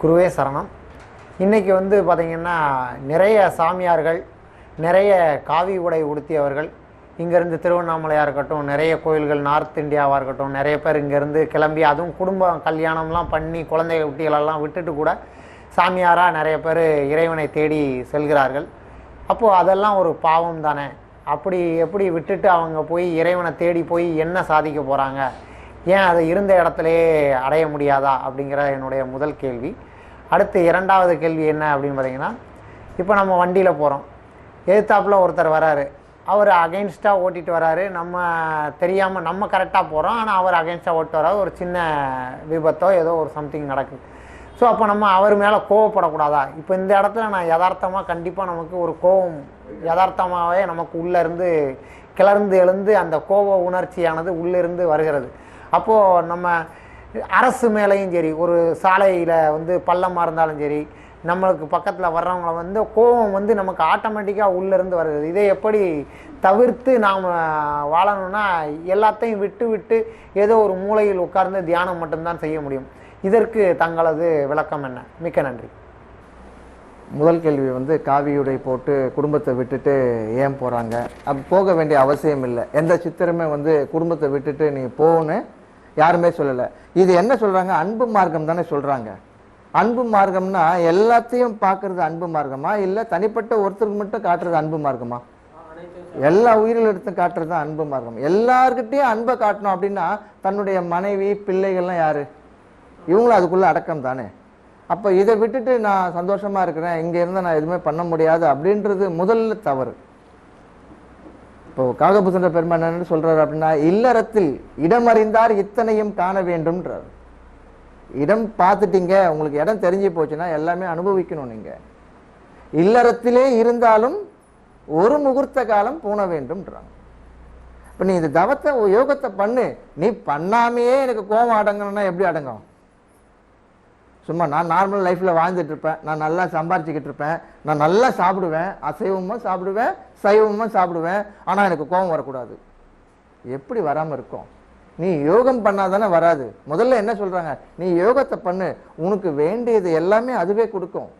குருவே சரணம். இன்றைக்கி வந்து பார்த்திங்கன்னா நிறைய சாமியார்கள் நிறைய காவி உடை உடுத்தியவர்கள் இங்கேருந்து திருவண்ணாமலையாக இருக்கட்டும் நிறைய கோயில்கள் நார்த் இந்தியாவாக இருக்கட்டும் நிறைய பேர் இங்கேருந்து கிளம்பி அதுவும் குடும்பம் கல்யாணம்லாம் பண்ணி குழந்தை குட்டிகளெல்லாம் விட்டுட்டு கூட சாமியாராக நிறைய பேர் இறைவனை தேடி செல்கிறார்கள். அப்போது அதெல்லாம் ஒரு பாவம் தானே? அப்படி எப்படி விட்டுட்டு அவங்க போய் இறைவனை தேடி போய் என்ன சாதிக்க போகிறாங்க ஏன் அதை இருந்த இடத்துலையே அடைய முடியாதா அப்படிங்கிற என்னுடைய முதல் கேள்வி. அடுத்து இரண்டாவது கேள்வி என்ன அப்படின்னு பார்த்தீங்கன்னா இப்போ நம்ம வண்டியில் போகிறோம் எதிர்த்தாப்பில் ஒருத்தர் வராரு. அவர் அகைன்ஸ்டாக ஓட்டிகிட்டு வராரு. நம்ம தெரியாமல் நம்ம கரெக்டாக போகிறோம் ஆனால் அவர் அகைன்ஸ்டாக ஓட்டு வராரு. ஒரு சின்ன விபத்தோ ஏதோ ஒரு சம்திங் நடக்குது. ஸோ அப்போ நம்ம அவர் மேலே கோவப்படக்கூடாதா? இப்போ இந்த இடத்துல நான் யதார்த்தமாக கண்டிப்பாக நமக்கு ஒரு கோவம் யதார்த்தமாகவே நமக்கு உள்ளேருந்து கிளர்ந்து எழுந்து அந்த கோப உணர்ச்சியானது உள்ளிருந்து வருகிறது. அப்போது நம்ம அரசு மேலேயும் சரி ஒரு சாலையில் வந்து பள்ளமாக இருந்தாலும் சரி நம்மளுக்கு பக்கத்தில் வர்றவங்கள வந்து கோபம் வந்து நமக்கு ஆட்டோமேட்டிக்காக உள்ளேருந்து வருது. இதை எப்படி தவிர்த்து நாம் வாழணும்னா எல்லாத்தையும் விட்டு விட்டு ஏதோ ஒரு மூலையில் உட்கார்ந்து தியானம் மட்டும்தான் செய்ய முடியும். இதற்கு தங்களது விளக்கம் என்ன? மிக்க நன்றி. முதல் கேள்வி வந்து காவியுடை போட்டு குடும்பத்தை விட்டுட்டு ஏன் போகிறாங்க அப்போ போக வேண்டிய அவசியம் இல்லை. எந்த சித்திரமே வந்து குடும்பத்தை விட்டுட்டு நீ போகணும் யாருமே சொல்லலை. இது என்ன சொல்கிறாங்க அன்பு மார்க்கம் தானே சொல்கிறாங்க அன்பு மார்க்கம்னா எல்லாத்தையும் பார்க்கறது அன்பு மார்க்கமா? இல்லை தனிப்பட்ட ஒருத்தருக்கு மட்டும் காட்டுறது அன்பு மார்க்கமா? எல்லா உயிரிழத்தும் காட்டுறது தான் அன்பு மார்க்கம். எல்லாருக்கிட்டையும் அன்பை காட்டணும் அப்படின்னா தன்னுடைய மனைவி பிள்ளைகள்லாம் யாரு? இவங்களும் அதுக்குள்ளே அடக்கம் தானே. அப்போ இதை விட்டுட்டு நான் சந்தோஷமாக இருக்கிறேன் இங்கே இருந்து நான் எதுவுமே பண்ண முடியாது அப்படின்றது முதல்ல தவறு. இப்போ காகபூசண்ட பெருமான் என்ன சொல்றாரு அப்படின்னா இல்லறத்தில் இடமறிந்தார் இத்தனையும் காண வேண்டும்ன்றார். இடம் பார்த்துட்டீங்க உங்களுக்கு இடம் தெரிஞ்சு போச்சுன்னா எல்லாமே அனுபவிக்கணும் நீங்க. இல்லறத்திலே இருந்தாலும் ஒரு முகூர்த்த காலம் பூண வேண்டும்ன்றாங்க. இப்போ நீ இந்த தவத்தை யோகத்தை பண்ணு. நீ பண்ணாமையே எனக்கு கோபம் அடங்கணும்னா எப்படி அடங்கும்? சும்மா நான் நார்மல் லைஃப்பில் வாழ்ந்துட்டு இருப்பேன். நான் நல்லா சம்பாரிச்சிக்கிட்டு இருப்பேன். நான் நல்லா சாப்பிடுவேன். அசைவமும் சாப்பிடுவேன். சைவமும் சாப்பிடுவேன். ஆனால் எனக்கு கோபம் வரக்கூடாது. எப்படி வராமல் இருக்கும்? நீ யோகம் பண்ணாதானே வராது. முதல்ல என்ன சொல்கிறாங்க நீ யோகத்தை பண்ணு. உனக்கு வேண்டியது எல்லாமே அதுவே கொடுக்கும்.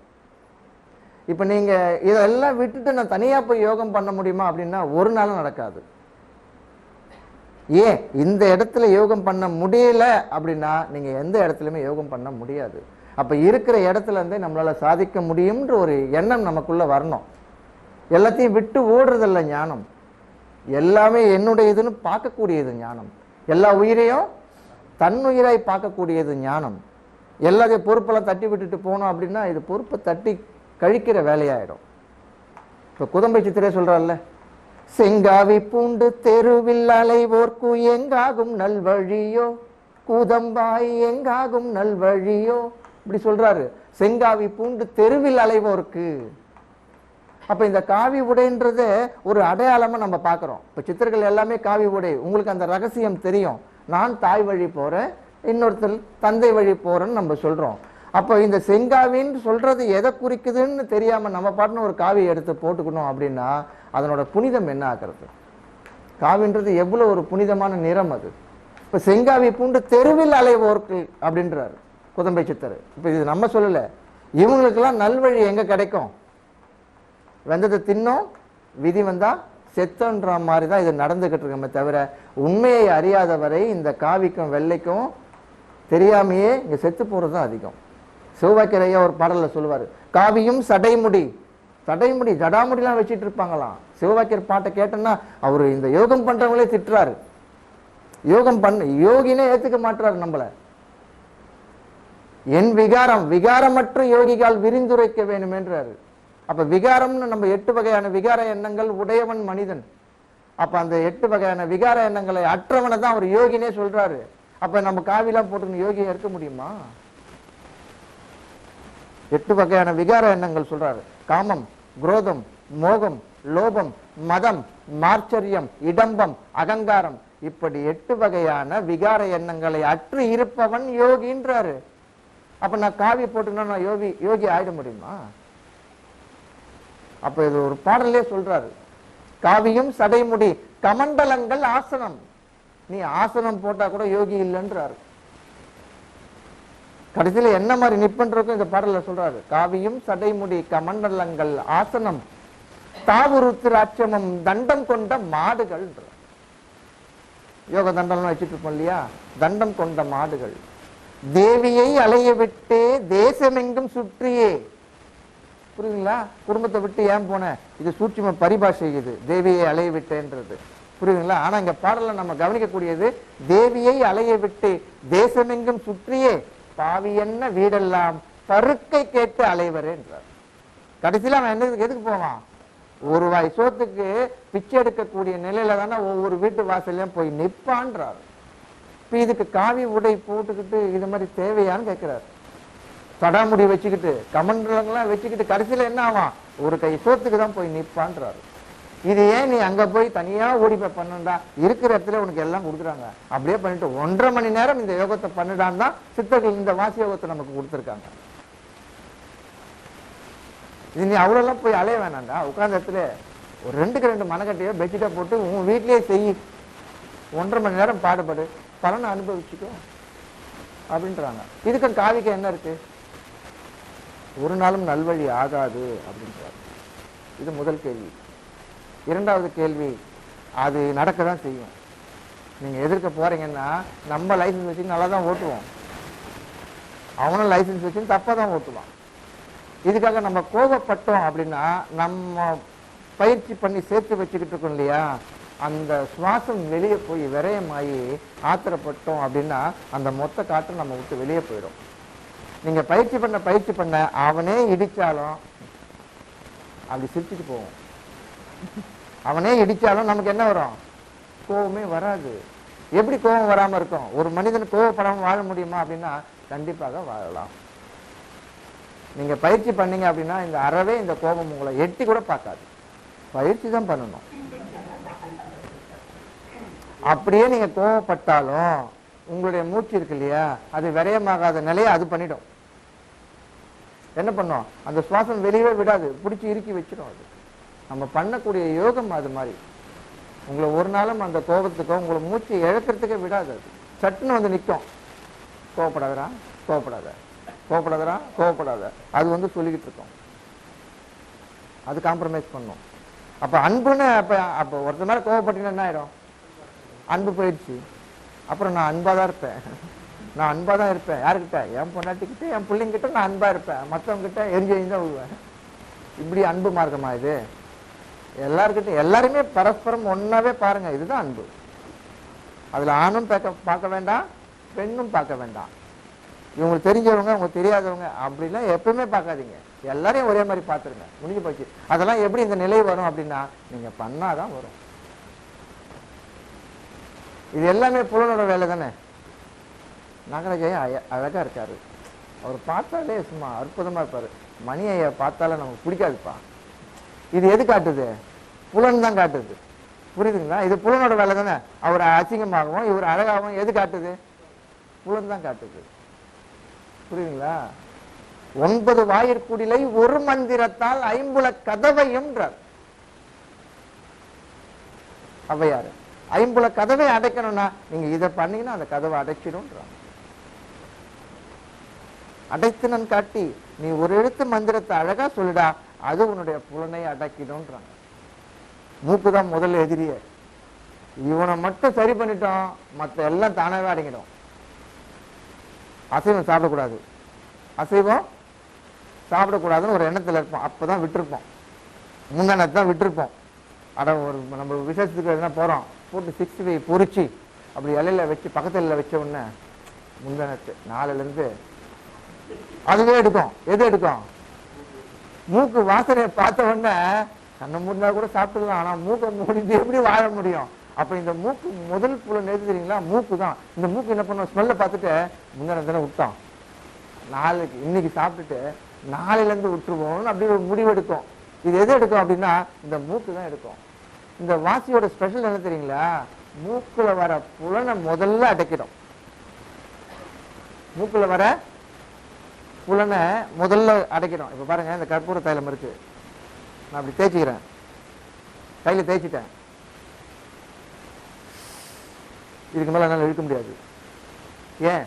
இப்போ நீங்கள் இதெல்லாம் விட்டுட்டு நான் தனியாக போய் யோகம் பண்ண முடியுமா அப்படின்னா ஒரு நாளும் நடக்காது. ஏன்? இந்த இடத்துல யோகம் பண்ண முடியல அப்படின்னா நீங்கள் எந்த இடத்துலையுமே யோகம் பண்ண முடியாது. அப்போ இருக்கிற இடத்துல இருந்தே சாதிக்க முடியும்ன்ற ஒரு எண்ணம் நமக்குள்ளே வரணும். எல்லாத்தையும் விட்டு ஓடுறதில்ல ஞானம். எல்லாமே என்னுடைய இதுன்னு பார்க்கக்கூடியது ஞானம். எல்லா உயிரையும் தன்னுயிராய் பார்க்கக்கூடியது ஞானம். எல்லாத்தையும் பொறுப்பெல்லாம் தட்டி விட்டுட்டு போனோம் அப்படின்னா இது பொறுப்பை தட்டி கழிக்கிற வேலையாயிடும். இப்போ குதம்பை சித்திரே சொல்கிறாள்ல செங்காவி பூண்டு தெருவில் அலைவோர்க்கு எங்காகும் நல்வழியோ? கூதம்பாய் எங்காகும் நல்வழியோ? இப்படி சொல்றாரு. செங்காவி பூண்டு தெருவில் அலைவோருக்கு. அப்ப இந்த காவி உடைன்றத ஒரு அடையாளமா நம்ம பார்க்குறோம் இப்ப சித்தர்கள் எல்லாமே காவி உடை. உங்களுக்கு அந்த ரகசியம் தெரியும். நான் தாய் வழி போறேன் இன்னொருத்தர் தந்தை வழி போறேன்னு நம்ம சொல்றோம். அப்போ இந்த செங்காவின்னு சொல்றது எதை குறிக்குதுன்னு தெரியாம நம்ம பாட்டுன்னு ஒரு காவி எடுத்து போட்டுக்கணும் அப்படின்னா அதனோட புனிதம் என்ன ஆகிறது? காவின்றது எவ்வளோ ஒரு புனிதமான நிறம் அது. இப்போ செங்காவி பூண்டு தெருவில் அலைவோர்கள் அப்படின்றாரு. குதம்பை சித்தர். இப்போ இது நம்ம சொல்லலை. இவங்களுக்கெல்லாம் நல்வழி எங்கே கிடைக்கும்? வெந்தத்தை தின்னோம் விதி வந்தால் செத்தன்ற மாதிரி தான் இது நடந்துக்கிட்டு இருக்கமே தவிர உண்மையை அறியாதவரை இந்த காவிக்கும் வெள்ளைக்கும் தெரியாமையே இங்கே செத்து போகிறது தான் அதிகம். சிவபாக்கியர் ஐயா ஒரு பாடலில் சொல்லுவார் காவியும் சடைமுடி. சடைமுடி ஜடாமுடிலாம் வச்சுட்டு இருப்பாங்களாம். சிவபாக்கியர் பாட்டை கேட்டோன்னா அவர் இந்த யோகம் பண்ணுறவங்களே திட்டுறாரு. யோகம் பண்ண யோகினே ஏற்றுக்க மாட்டுறாரு நம்மளை. என் விகாரம் விகாரமற்ற யோகிகால் விரிந்துரைக்க வேண்டும் என்றாரு. அப்ப விகாரம்னு நம்ம எட்டு வகையான விகார எண்ணங்கள் உடையவன் மனிதன். அப்ப அந்த எட்டு வகையான விகார எண்ணங்களை அற்றவனை தான் அவர் யோகினே சொல்றாரு. அப்ப நம்ம காவிலாம் போட்டுக்கணும் யோகியா இருக்க முடியுமா? எட்டு வகையான விகார எண்ணங்கள் சொல்றாரு. காமம் குரோதம் மோகம் லோபம் மதம் மார்ச்சரியம் இடம்பம் அகங்காரம். இப்படி எட்டு வகையான விகார எண்ணங்களை அற்று இருப்பவன் யோகின்றாரு. அப்ப நான் காவி போட்டுனா நான் யோகி யோகி ஆயிட முடியுமா? அப்ப இது ஒரு பாடலே சொல்றாரு. காவியும் சடைமுடி கமண்டலங்கள் ஆசனம். நீ ஆசனம் போட்டா கூட யோகி இல்லைன்றாரு. கடைசியில என்ன மாதிரி நிப்பன்றதுக்கும் இந்த பாடல்ல சொல்றாரு. காவியும் சடைமுடி கமண்டலங்கள் ஆசனம். தாவுருத்திராட்சமம் தண்டம் கொண்ட மாடுகள் யோக தண்டம்லாம் வச்சுட்டு இருப்போம் இல்லையா? தண்டம் கொண்ட மாடுகள். தேவியை அலைய விட்டே தேசமெங்கும் சுற்றியே. புரியுதுங்களா? குடும்பத்தை விட்டு ஏன் போனேன் இது சூட்சும பரிபாஷை இது. தேவியை அலைய விட்டேன்றது புரியுதுங்களா? ஆனா இங்க பாடல நம்ம கவனிக்கக்கூடியது தேவியை அலைய விட்டு தேசமெங்கும் சுற்றியே பாவி என்ன வீடெல்லாம் பருக்கை கேட்டு அலைவரேன்றார். கடைசியில அவன் என்ன எதுக்கு போவான்? ஒரு வாய் சோத்துக்கு பிச்சை எடுக்கக்கூடிய நிலையில தானே ஒவ்வொரு வீட்டு வாசல்லையும் போய் நிற்பான்றாரு இப்ப இதுக்கு காவி உடை போட்டுக்கிட்டு இது மாதிரி தேவையான்னு கேட்குறாரு தடாமுடி வச்சுக்கிட்டு கமண்டலங்கள்லாம் வச்சுக்கிட்டு கடைசியில என்ன ஆவான்? ஒரு கை சோத்துக்கு தான் போய் நிப்பான்றாரு. இது ஏன் நீ அங்க போய் தனியா ஓடி போய் பண்ணண்டா? இருக்கிற இடத்துல உனக்கு எல்லாம் கொடுக்குறாங்க. அப்படியே பண்ணிட்டு ஒன்றரை மணி நேரம் இந்த யோகத்தை பண்ணிடான்னு தான் சித்தர்கள் இந்த வாசி யோகத்தை நமக்கு கொடுத்துருக்காங்க. இது நீ அவ்வளோலாம் போய் அலைய வேணாம்டா உட்கார்ந்த இடத்துல ஒரு ரெண்டுக்கு ரெண்டு மனக்கட்டையோ பெட்ஷீட்டை போட்டு உன் வீட்லயே செய். ஒன்றரை மணி நேரம் பாடுபடு. பலனை அனுபவிச்சுக்கோ அப்படின்றாங்க. இதுக்கும் காதிக்கு என்ன இருக்கு? ஒரு நாளும் நல்வழி ஆகாது அப்படின்றாரு. இது முதல் கேள்வி. இரண்டாவது கேள்வி அது நடக்க தான் செய்யும். நீங்கள் எதிர்க்க போறீங்கன்னா நம்ம லைசன்ஸ் வச்சு நல்லா தான் ஓட்டுவோம். அவனும் லைசன்ஸ் வச்சு தப்பாக தான் ஓட்டுவான். இதுக்காக நம்ம கோபப்பட்டோம் அப்படின்னா நம்ம பயிற்சி பண்ணி சேர்த்து வச்சுக்கிட்டு இருக்கோம் இல்லையா? அந்த சுவாசம் வெளியே போய் விரயமாகி ஆத்திரப்பட்டோம் அப்படின்னா அந்த மொத்த காற்று நம்ம விட்டு வெளியே போயிடும். நீங்கள் பயிற்சி பண்ண பயிற்சி பண்ண அவனே இடித்தாலும் அப்படி சிரிச்சுட்டு போவோம். அவனே இடித்தாலும் நமக்கு என்ன வரும்? கோவமே வராது. எப்படி கோபம் வராமல் இருக்கும்? ஒரு மனிதன் கோபப்படாமல் வாழ முடியுமா அப்படின்னா கண்டிப்பாக வாழலாம். நீங்கள் பயிற்சி பண்ணீங்க அப்படின்னா இந்த அறவே இந்த கோபம் உங்களை எட்டி கூட பார்க்காது. பயிற்சி தான் பண்ணணும். அப்படியே நீங்கள் கோவப்பட்டாலும் உங்களுடைய மூச்சு இருக்கு இல்லையா? அது விரயமாகாத நிலையை அது பண்ணிடும். என்ன பண்ணும்? அந்த சுவாசம் வெளியவே விடாது. பிடிச்சி இறுக்கி வச்சிடும் அது. நம்ம பண்ணக்கூடிய யோகம் அது மாதிரி. உங்களை ஒரு நாளும் அந்த கோபத்துக்கோ உங்களை மூச்சு இழக்கிறதுக்கே விடாது அது. சட்டுன்னு வந்து நிற்கும் கோவப்படாதரா கோவப்படாத. கோவப்படாதரா கோவப்படாத. அது வந்து சொல்லிக்கிட்டு இருக்கோம். அது காம்ப்ரமைஸ் பண்ணும். அப்போ அன்புன்னு அப்போ அப்போ ஒருத்தர் மேல கோவப்பட்டீங்கன்னா என்ன ஆயிடும்? அன்பு போயிடுச்சு. அப்புறம் நான் அன்பா தான் இருப்பேன். நான் அன்பா தான் இருப்பேன். யாருக்கிட்ட? என் பொண்டாட்டிக்கிட்ட என் பிள்ளைங்கிட்ட நான் அன்பா இருப்பேன். மற்றவங்கிட்ட எரிஞ்சு எரிஞ்சு தான் விழுவேன் இப்படி அன்பு மார்க்கமா இது? எல்லாருக்கிட்ட எல்லாருமே பரஸ்பரம் ஒன்னாவே பாருங்க இதுதான் அன்பு. அதுல ஆணும் பார்க்க பார்க்க வேண்டாம் பெண்ணும் பார்க்க வேண்டாம். இவங்களுக்கு தெரிஞ்சவங்க உங்களுக்கு தெரியாதவங்க அப்படிலாம் எப்பவுமே பார்க்காதீங்க. எல்லாரையும் ஒரே மாதிரி பார்த்துருங்க. முடிஞ்சு போச்சு. அதெல்லாம் எப்படி இந்த நிலை வரும் அப்படின்னா நீங்க பண்ணாதான் வரும். இது எல்லாமே புலனோட வேலை தானே நகரஜெயம் அய- அழகா இருக்காரு. அவர் பார்த்தாலே சும்மா அற்புதமாக இருப்பார். மணி ஐயா பார்த்தாலே நமக்கு பிடிக்காதுப்பா. இது எது காட்டுது? புலன் தான் காட்டுது. புரியுதுங்களா? இது புலனோட வேலை தானே அவர் அசிங்கமாகவும் இவர் அழகாகவும் எது காட்டுது? புலன் தான் காட்டுது. புரியுதுங்களா? ஒன்பது வாயிற்குடிலை ஒரு மந்திரத்தால் ஐம்புல கதவையும்ன்றார் ஔவையாரு. ஐம்புல கதவை அடைக்கணும்னா நீங்க இதை பண்ணீங்கன்னா அந்த கதவை அடைச்சிடும்ன்றாங்க. அடைத்துனன் காட்டி நீ ஒரு எழுத்து மந்திரத்தை அழகா சொல்லிடா அது உன்னுடைய புலனை அடக்கிடும்ன்றாங்க. மூக்கு தான் முதல்ல எதிரிய. இவனை மட்டும் சரி பண்ணிட்டோம் மற்ற எல்லாம் தானாவே அடங்கிடும். அசைவம் சாப்பிடக்கூடாது. அசைவம் சாப்பிடக்கூடாதுன்னு ஒரு எண்ணத்தில் இருப்போம். அப்பதான் விட்டுருப்போம். முந்தானத்தை தான் விட்டுருப்போம். அட ஒரு நம்ம விசேஷத்துக்கு எதுனா போகிறோம் போட்டு சிக்ஸ்டி ஃபைவ் பொறிச்சு அப்படி இலையில வச்சு பக்கத்து இலையில வச்ச உடனே முந்தனத்து நாலுலேருந்து அதுவே எடுக்கும். எது எடுக்கும்? மூக்கு வாசனையை பார்த்த உடனே கண்ணை மூடினா கூட சாப்பிட்டுக்கலாம் ஆனால் மூக்கை மூடிட்டு எப்படி வாழ முடியும்? அப்போ இந்த மூக்கு முதல் புலன் எது தெரியுங்களா? மூக்கு தான் இந்த மூக்கு என்ன பண்ணுவோம் ஸ்மெல்லை பார்த்துட்டு முந்தின தினம் விட்டோம் நாளைக்கு இன்னைக்கு சாப்பிட்டுட்டு நாளையிலேருந்து விட்டுருவோம்னு அப்படி ஒரு முடிவு எடுக்கும் இது எது எடுக்கும் அப்படின்னா இந்த மூக்கு தான் எடுக்கும். இந்த வாசியோட ஸ்பெஷல் என்ன தெரியுங்களா? மூக்குல வர புலனை முதல்ல அடைக்கிடும் மூக்குல வர புலனை முதல்ல அடைக்கிடும் இப்ப பாருங்க இந்த கற்பூர தைலம் இருக்கு. நான் அப்படி தேய்ச்சிக்கிறேன். கையில தேய்ச்சிட்டேன். இதுக்கு மேல என்னால இழுக்க முடியாது. ஏன்?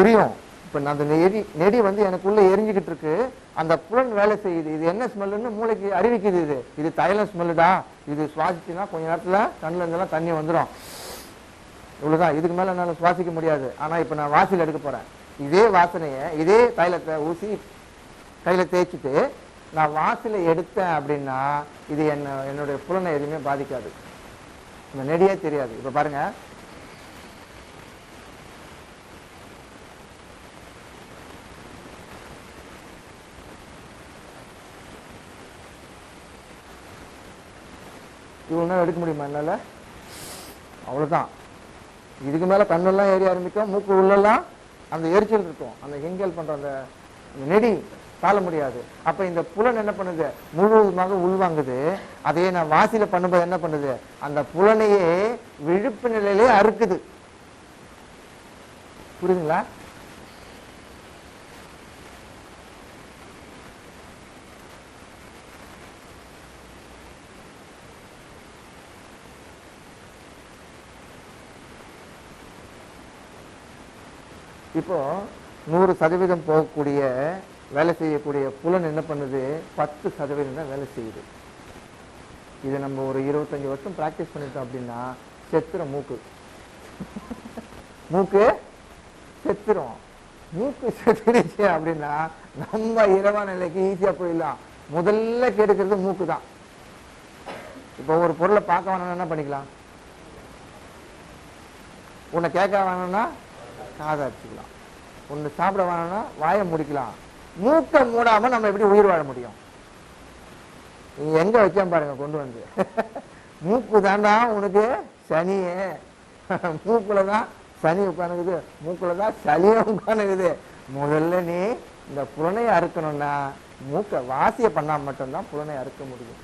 எரியும். இப்போ நான் அந்த நெறி நெடி வந்து எனக்குள்ள எரிஞ்சுக்கிட்டு இருக்கு. அந்த புலன் வேலை செய்யுது. இது என்ன ஸ்மெல்லுன்னு மூளைக்கு அறிவிக்குது இது. இது தைலம் ஸ்மெல்லுடா. இது சுவாசிச்சுன்னா கொஞ்ச நேரத்துல கண்ணுல தண்ணி வந்துடும் இவ்வளவுதான். இதுக்கு மேல என்னால சுவாசிக்க முடியாது. ஆனா இப்ப நான் வாசல் எடுக்க போறேன். இதே வாசனையை இதே தைலத்தை ஊசி கையில் தேய்ச்சிட்டு நான் வாசலை எடுத்தேன் அப்படின்னா இது என்ன என்னுடைய புலனை எதுவுமே பாதிக்காது. இந்த நெடியே தெரியாது. இப்ப பாருங்க இவ்வளோ நேரம் எடுக்க முடியுமா என்னால்? அவ்வளோதான் இதுக்கு மேலே கண்ணெல்லாம் ஏறி ஆரம்பிக்கும் மூக்கு உள்ளெல்லாம் அந்த எரிச்சல் இருக்கும். அந்த ஹெங்கல் பண்ணுற அந்த நெடி தாழ முடியாது. அப்போ இந்த புலன் என்ன பண்ணுது? முழுவதுமாக உள்வாங்குது. அதையே நான் வாசியில் பண்ணும்போது என்ன பண்ணுது? அந்த புலனையே விழுப்பு நிலையிலே அறுக்குது. புரியுதுங்களா? இப்போ நூறு சதவீதம் போகக்கூடிய வேலை செய்யக்கூடிய புலன் என்ன பண்ணுது? பத்து சதவீதம் தான் வேலை செய்யுது. இதை நம்ம ஒரு இருபத்தஞ்சி வருஷம் ப்ராக்டிஸ் பண்ணிட்டோம் அப்படின்னா செத்துரும் மூக்கு. மூக்கு செத்துரும். மூக்கு செத்துருச்சு அப்படின்னா நம்ம இரவா நிலைக்கு ஈஸியா போயிடலாம். முதல்ல கெடுக்கிறது மூக்கு தான். இப்போ ஒரு பொருளை பார்க்க வேணும்னா என்ன பண்ணிக்கலாம்? உன்னை கேட்க வேணும்னா காதை அடிச்சுக்கலாம் ஒன்று சாப்பிட வேணும்னா வாயை முடிக்கலாம். மூக்கை மூடாம நம்ம எப்படி உயிர் வாழ முடியும்? நீ எங்க வைக்காம பாருங்க கொண்டு வந்து. மூக்கு தாண்டா உனக்கு சனியே. மூக்கில் தான் சனி உட்காந்துக்குது மூக்கில் தான் சனியே உட்காந்துக்குது முதல்ல நீ இந்த புலனையை அறுக்கணும்னா மூக்கை வாசியை பண்ணா மட்டும்தான் புலனை அறுக்க முடியும்.